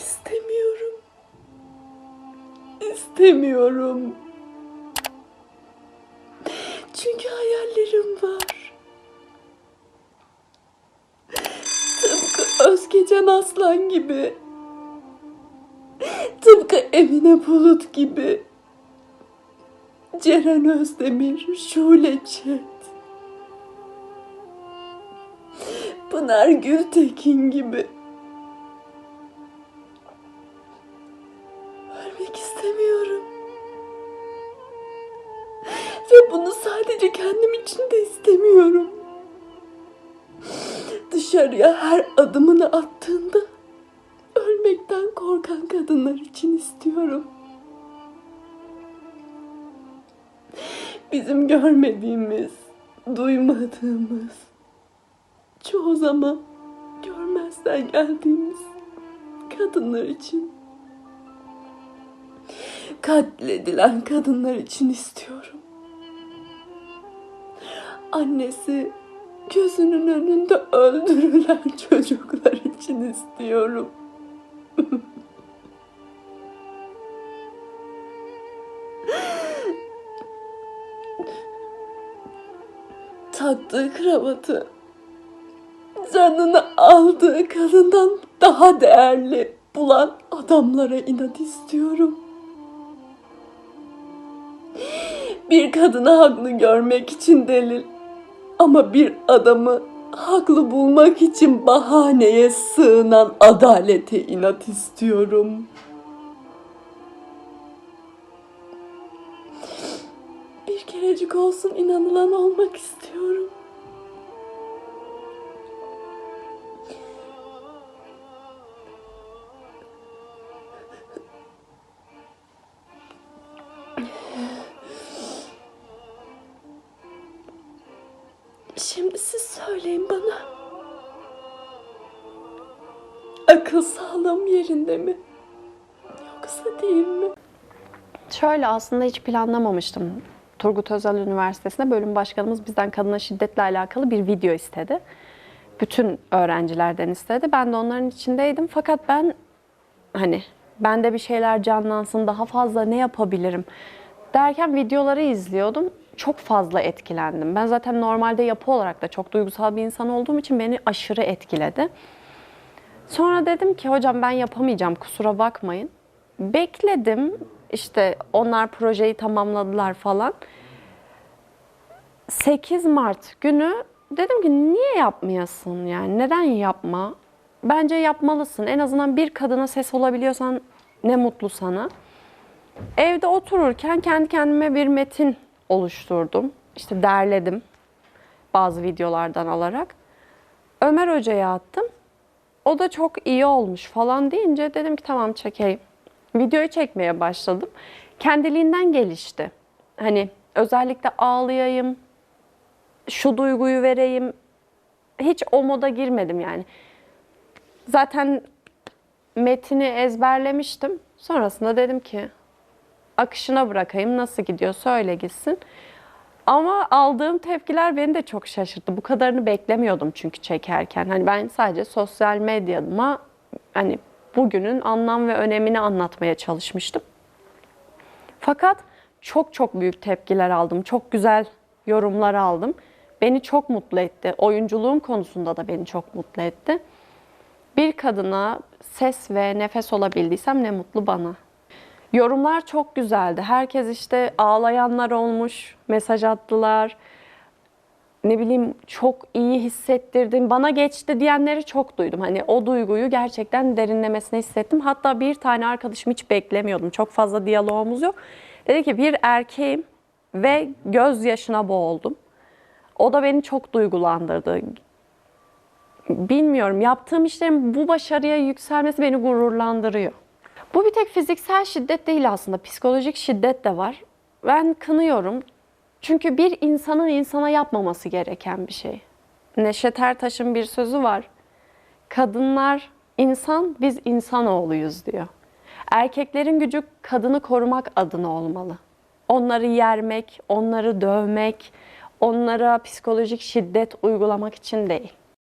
istemiyorum. İstemiyorum. Çünkü hayallerim var. Tıpkı Özgecan Aslan gibi. Tıpkı Emine Bulut gibi. Ceren Özdemir, Şule Çet. Pınar Gültekin gibi. Sadece kendim için de istemiyorum. Dışarıya her adımını attığında ölmekten korkan kadınlar için istiyorum. Bizim görmediğimiz, duymadığımız, çoğu zaman görmezden geldiğimiz kadınlar için katledilen kadınlar için istiyorum. Annesi gözünün önünde öldürülen çocuklar için istiyorum. Taktığı kravatı canını aldığı kadından daha değerli bulan adamlara inat istiyorum. Bir kadını haklı görmek için delil ama bir adamı haklı bulmak için bahaneye sığınan adalete inat istiyorum. Bir kerecik olsun inanılan olmak istiyorum. Şimdi siz söyleyin bana. Akıl sağlığım yerinde mi? Yoksa değil mi? Şöyle aslında hiç planlamamıştım. Turgut Özal Üniversitesi'nde bölüm başkanımız bizden kadına şiddetle alakalı bir video istedi. Bütün öğrencilerden istedi. Ben de onların içindeydim. Fakat ben hani bende bir şeyler canlansın, daha fazla ne yapabilirim derken videoları izliyordum. Çok fazla etkilendim. Ben zaten normalde yapı olarak da çok duygusal bir insan olduğum için beni aşırı etkiledi. Sonra dedim ki hocam ben yapamayacağım kusura bakmayın. Bekledim işte onlar projeyi tamamladılar falan. 8 Mart günü dedim ki niye yapmayasın yani neden yapma? Bence yapmalısın. En azından bir kadına ses olabiliyorsan ne mutlu sana. Evde otururken kendi kendime bir metin oluşturdum. İşte derledim bazı videolardan alarak. Ömer Hoca'ya attım. O da çok iyi olmuş falan deyince dedim ki tamam çekeyim. Videoyu çekmeye başladım. Kendiliğinden gelişti. Hani özellikle ağlayayım, şu duyguyu vereyim. Hiç o moda girmedim yani. Zaten metini ezberlemiştim. Sonrasında dedim ki akışına bırakayım nasıl gidiyorsa öyle gitsin. Ama aldığım tepkiler beni de çok şaşırttı. Bu kadarını beklemiyordum çünkü çekerken. Hani ben sadece sosyal medyadıma hani bugünün anlam ve önemini anlatmaya çalışmıştım. Fakat çok çok büyük tepkiler aldım. Çok güzel yorumlar aldım. Beni çok mutlu etti. Oyunculuğum konusunda da beni çok mutlu etti. Bir kadına ses ve nefes olabildiysem ne mutlu bana. Yorumlar çok güzeldi. Herkes işte ağlayanlar olmuş, mesaj attılar. Ne bileyim çok iyi hissettirdim, bana geçti diyenleri çok duydum. Hani o duyguyu gerçekten derinlemesine hissettim. Hatta bir tane arkadaşım hiç beklemiyordum. Çok fazla diyalogumuz yok. Dedi ki bir erkeğim ve gözyaşına boğuldum. O da beni çok duygulandırdı. Bilmiyorum yaptığım işlerin bu başarıya yükselmesi beni gururlandırıyor. Bu bir tek fiziksel şiddet değil aslında. Psikolojik şiddet de var. Ben kınıyorum. Çünkü bir insanın insana yapmaması gereken bir şey. Neşet Ertaş'ın bir sözü var. Kadınlar insan, biz insanoğluyuz diyor. Erkeklerin gücü kadını korumak adına olmalı. Onları yermek, onları dövmek, onlara psikolojik şiddet uygulamak için değil.